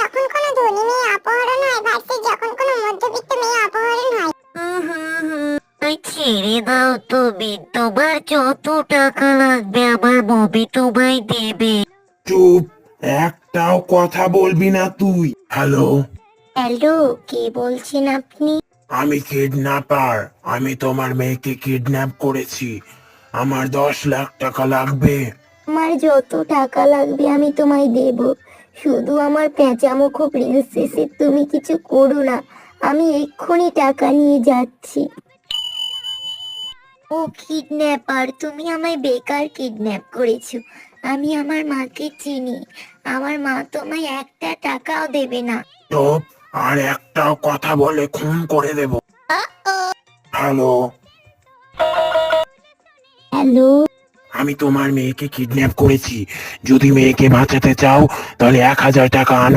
যখন কোনো ধনী মেয়ে অপহরণ হয় ভার্সেস যখন কোনো মধ্যবিত্ত মেয়ে অপহরণ হয়। ছেড়ে দাও তুমি তোমার যত টাকা লাগবে আমার মমি তোমায় দেবে। চুপ একটাও কথা বলবি না তুই। হ্যালো? হ্যালো কে বলছেন আপনি? আমি কিডন্যাপার আমি তোমার মেয়েকে কিডন্যাপ করেছি। আমার দশ লাখ টাকা লাগবে। আমার যত টাকা লাগবে আমি তোমায় দেব। শুধু আমার পেঁচামুখো প্রিন্সেসের তুমি কিছু করো না। আমি এক্ষুনি টাকা নিয়ে যাচ্ছি। ও কিডন্যাপার তুমি আমায় বেকার কিডন্যাপ করেছ। আমি আমার মাকে চিনি। আমার মা তোমায় একটা টাকাও দেবে না। চুপ আর একটাও কথা বলে খুন করে দেব। হ্যালো। হ্যালো। আমি তোমার মেয়েকে কিডন্যাপ করেছি। যদি মেয়েকে বাঁচাতে চাও তাহলে এক হাজার টাকা আন